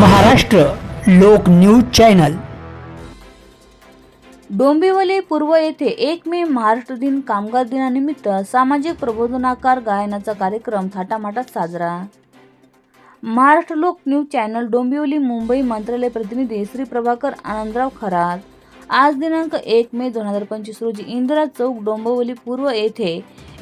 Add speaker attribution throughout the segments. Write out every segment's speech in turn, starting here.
Speaker 1: महाराष्ट्र लोक news channel.
Speaker 2: Dombivli पूर्व येथे एक मे महाराष्ट्र दिन कामगार दिनानिमित्त सामाजिक प्रबोधनाकार गायनाचा कार्यक्रम थाटामाटात साजरा. महाराष्ट्र लोक न्यूज चॅनल डोंबिवली मुंबई मंत्रालय प्रतिनिधी श्री प्रभाकर आनंदराव खरात. आज दिनांक एक मे दोन हजार पंचवीस रोजी इंदिरा चौक डोंबिवली पूर्व येथे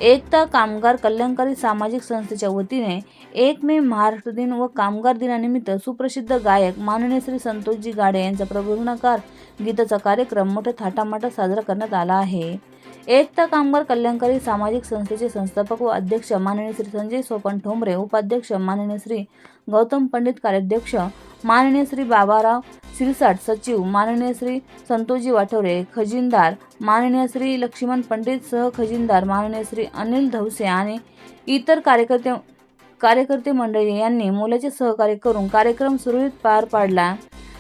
Speaker 2: एकता कामगार कल्याणकारी सामाजिक संस्थेच्या वतीने एक मे महाराष्ट्र दिन व कामगार दिनानिमित्त सुप्रसिद्ध गायक माननीय श्री संतोषजी गाडे यांचा प्रबोधनाकार गीताचा कार्यक्रम मोठ्या थाटामाटात साजरा करण्यात आला आहे. एकता कामगार कल्याणकारी सामाजिक संस्थेचे संस्थापक व अध्यक्ष माननीय श्री संजय सोपन ठोंबरे उपाध्यक्ष माननीय श्री गौतम पंडित कार्याध्यक्ष माननीय श्री बाबाराव सिरसाट सचिव माननीय श्री संतोजी वाठोरे खजिनदार माननीय श्री लक्ष्मण पंडित सह खजिनदार माननीय श्री अनिल धवसे आणि इतर कार्यकर्ते कार्यकर्ते मंडळी यांनी मोलाचे सहकार्य करून कार्यक्रम सुरळीत पार पाडला.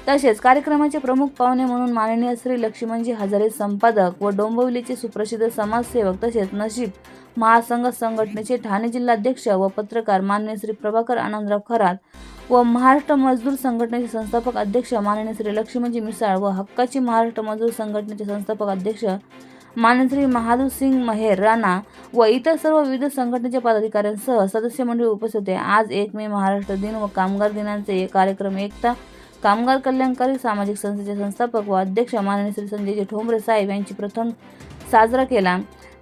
Speaker 2: तसेच कार्यक्रमाचे प्रमुख पाहुणे म्हणून माननीय श्री लक्ष्मणजी हजारे संपादक व डोंबिवलीचे सुप्रसिद्ध समाजसेवक तसेच नशीब महासंघ संघटनेचे ठाणे जिल्हाध्यक्ष व पत्रकार माननीय श्री प्रभाकर आनंदराव खरात व महाराष्ट्र मजदूर संघटनेचे संस्थापक अध्यक्ष माननीय श्री लक्ष्मणजी मिसाळ व हक्काची महाराष्ट्र मजदूर संघटनेचे संस्थापक अध्यक्ष माननीय श्री महादूर सिंग महेर राणा व इतर सर्व विविध संघटनेच्या पदाधिकाऱ्यांसह सदस्य मंडळी उपस्थित होते. आज एक मे महाराष्ट्र दिन व कामगार दिनाचे कार्यक्रम एकता कामगार कल्याणकारी सामाजिक संस्थेचे संस्थापक व अध्यक्ष माननीय श्री संजयजी ठोंबरे साहेब यांची प्रथम साजरा केला.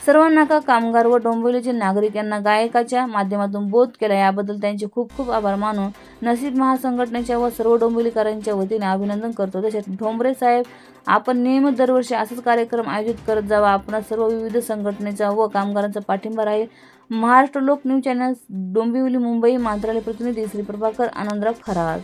Speaker 2: सर्वांना का कामगार व डोंबिवलीचे नागरिक यांना गायकाच्या माध्यमातून बोध केला याबद्दल त्यांचे खूप खूप आभार मानून नसीब महासंघटनेच्या व सर्व डोंबिवलीकरांच्या वतीने अभिनंदन करतो. तसेच ठोंबरे साहेब आपण नियमित दरवर्षी असाच कार्यक्रम आयोजित करत जावा. आपण सर्व विविध संघटनेचा व कामगारांचा पाठिंबा राहील. महाराष्ट्र लोक न्यूज चॅनल डोंबिवली मुंबई मंत्रालय प्रतिनिधी श्री प्रभाकर आनंदराव खरात.